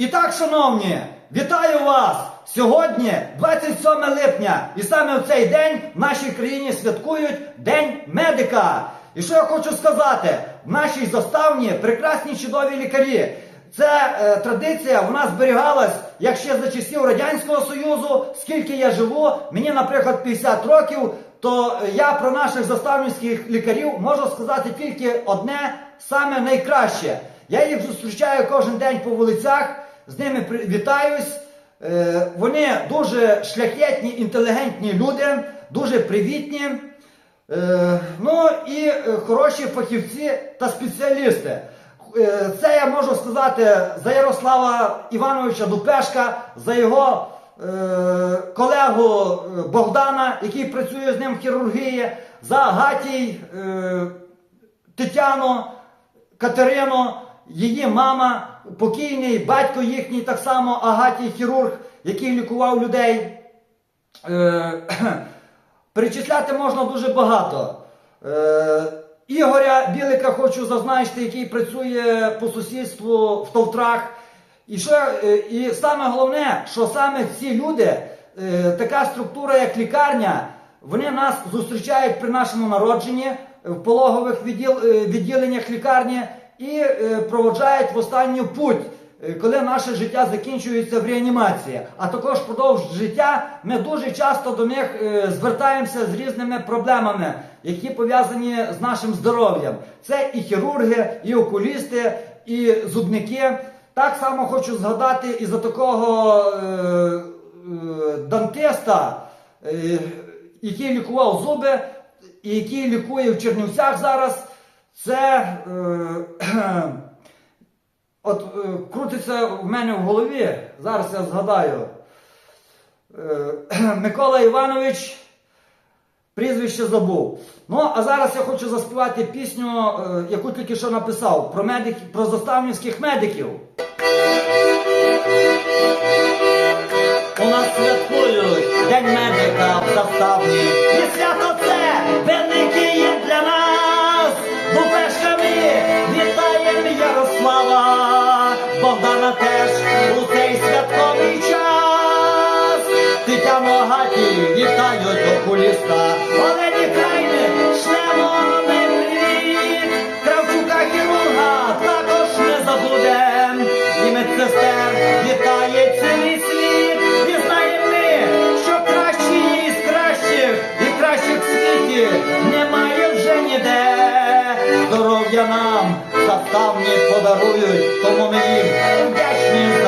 І так, шановні, вітаю вас! Сьогодні 27 липня, і саме в цей день в нашій країні святкують День медика. І що я хочу сказати, в нашій заставні прекрасні чудові лікарі. Це е, традиція вона зберігалась як ще за часів Радянського Союзу. Скільки я живу, мені, наприклад, 50 років, то я про наших заставницьких лікарів можу сказати тільки одне, саме найкраще. Я їх зустрічаю кожен день по вулицях, з ними вітаюсь. Е, Вони дуже шляхетні, інтелігентні люди, дуже привітні. Е, Ну і е, хороші фахівці та спеціалісти. Це я можу сказати за Ярослава Івановича Дупешка, за його колегу Богдана, який працює з ним в хірургії, за Гатій Тетяну, Катерину, її мама, покійний батько їхній, так само Агатій хірург, який лікував людей. Е, Перечисляти можна дуже багато. Е, Ігоря Білика хочу зазначити, який працює по сусідству в Товтрах. І, що, е, і саме головне, що саме ці люди, е, така структура, як лікарня, вони нас зустрічають при нашому народженні в пологових відділ, відділеннях лікарні і е, проводжають в останню путь е, коли наше життя закінчується в реанімації. А також впродовж життя ми дуже часто до них е, звертаємося з різними проблемами, які пов'язані з нашим здоров'ям. Це і хірурги, і окулісти, і зубники. Так само хочу згадати і за такого е, е, дантиста, е, який лікував зуби, і який лікує в Чернівцях зараз. Це е, От е, крутиться в мене в голові, зараз я згадаю. Е, Микола Іванович, прізвище забув. Ну, а зараз я хочу заспівати пісню, е, яку тільки що написав, про, медик, про заставницьких медиків. У нас святкують День медика в заставні. І свято окуліста. Олені Крайни шлемо ми привіт. Кравчука хірурга також не забудем. І медсестер вітає цілий світ. І знаємо ми, що кращі із кращих і кращих в світі немає вже ніде. Здоров'я нам заставні подарують, тому ми їм вдячні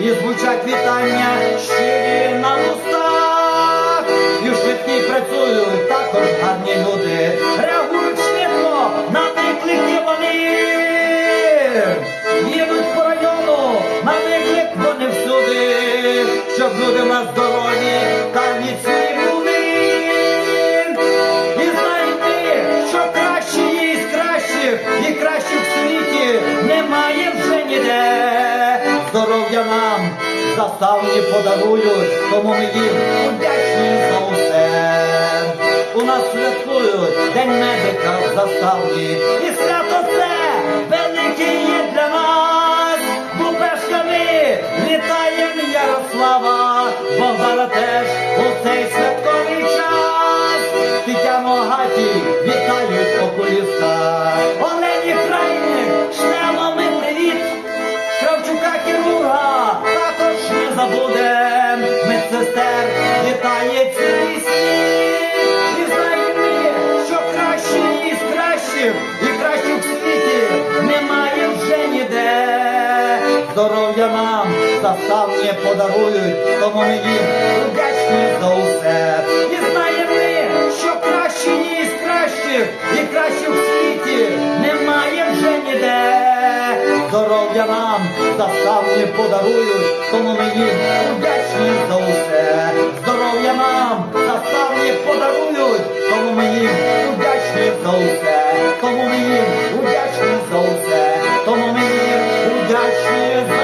і звучать вітання щирі на устах. І в швидкій працюють також гарні люди. Реагують швидко на виклики вони. Їдуть по району, на виклик вони всюди, щоб люди в нас здорові та міцні були. І знаєте, що кращі є кращих, і кращих в світі немає вже ніде. Нам заставні подарують, тому ми їм вдячні за усе. У нас святкують День медика в заставні, і свято це велике є для нас. Бубешками вітаєм Ярослава, Богдана теж нам застав не подарують, тому ми їм вдячні за усе. І знаємо ми, що кращі ні з кращих, і кращих в світі немає вже ніде. Здоров'я нам застав не подарують, тому ми їм вдячні за усе. Здоров'я нам застав не подарують, тому ми їм вдячні за усе, тому ми їм вдячні за усе, тому ми вдячні за усе.